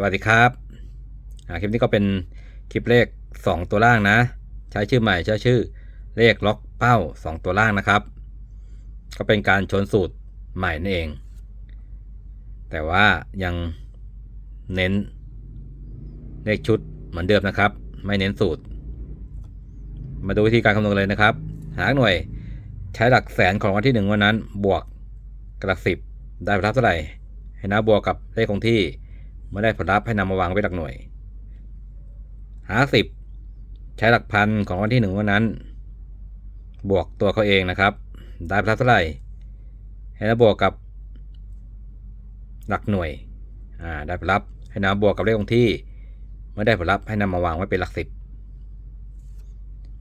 สวัสดีครับคลิปนี้ก็เป็นคลิปเลข 2 ตัวล่างนะ ใช้ชื่อใหม่ใช้ชื่อเลขล็อกเป้า 2 ตัวล่างนะครับ ก็เป็นการชนสูตรใหม่นั่นเอง แต่ว่ายังเน้นเลขชุดเหมือนเดิมนะครับ ไม่เน้นสูตร มาดูวิธีการคำนวณเลยนะครับ หาหน่วยใช้หลักแสนของวันที่หนึ่งวันนั้น บวกกับหลักสิบได้ผลลัพธ์เท่าไหร่ให้นับบวกกับเลขคงที่ เมื่อได้ผลลัพธ์ให้นำมาวางไว้หลักหน่วย หาสิบใช้หลักพันของวันที่หนึ่งวันนั้น บวกตัวเขาเองนะครับ ได้ผลลัพธ์เท่าไหร่ให้นับบวกกับ หลักหน่วยอ่าได้ผลลัพธ์ให้นำบวกกับเลขคงที่ เมื่อได้ผลลัพธ์ให้นำมาวางไว้เป็นหลักสิบ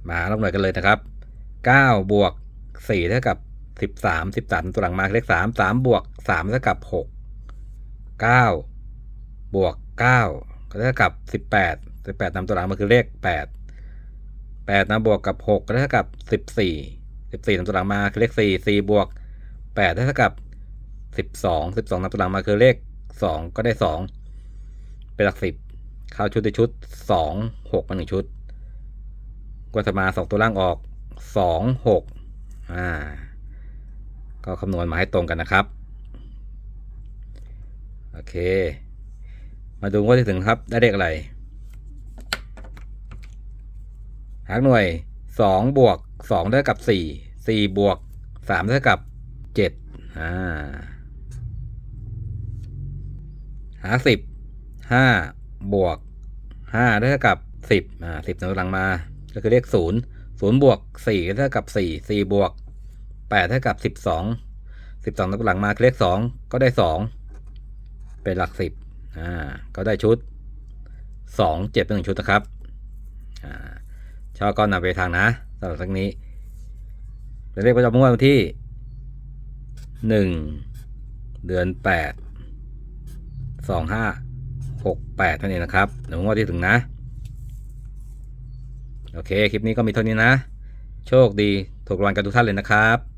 มาลบหน่วยกันเลยนะครับ9บวก4เท่ากับ13 13 ตัวหลังมาเลข3 3บวก3เท่ากับ 6 9 บวก9ก็เท่ากับ 18 18นำตัวหลังมาคือเลข 8 8นำบวกกับ 6 ก็เท่ากับ 14 14นำตัวหลังมาคือเลข 4 4 บวก8เท่ากับ 12 12นำตัวหลังมาคือเลข 2 ก็ได้ 2 เป็นหลัก 10 เข้าชุดในชุด 2 6มาหนึ่งชุดก็จะมาสองตัวล่างออกสองหกอ่าก็คำนวณมาให้ตรงกันนะครับ โอเค มาดูว่าที่ถึงครับได้เลขอะไร หากหน่วยสองบวกสองเท่ากับสี่สี่บวกสามเท่ากับเจ็ดอ่าหาสิบห้าบวกห้าเท่ากับสิบอ่าสิบนำกำลังมา ก็คือเลขศูนย์ศูนย์บวกสี่เท่ากับสี่สี่บวกแปดเท่ากับสิบสองสิบสองนำกำลังมาคือเลขสองก็ได้สองเป็นหลักสิบ อ่าก็ได้ชุดสองเจ็ดเป็นหนึ่งชุดนะครับอ่าชอบก็นำไปทางนะสำหรับทั้งนี้เป็นเลขประจำงวดวันที่หนึ่งเดือนแปดสองห้าหกแปดนั่นเองนะครับเดี๋ยวงวดที่ถึงนะ โอเค คลิปนี้ก็มีเท่านี้นะ โชคดีถูกรางวัลกันทุกท่านเลยนะครับ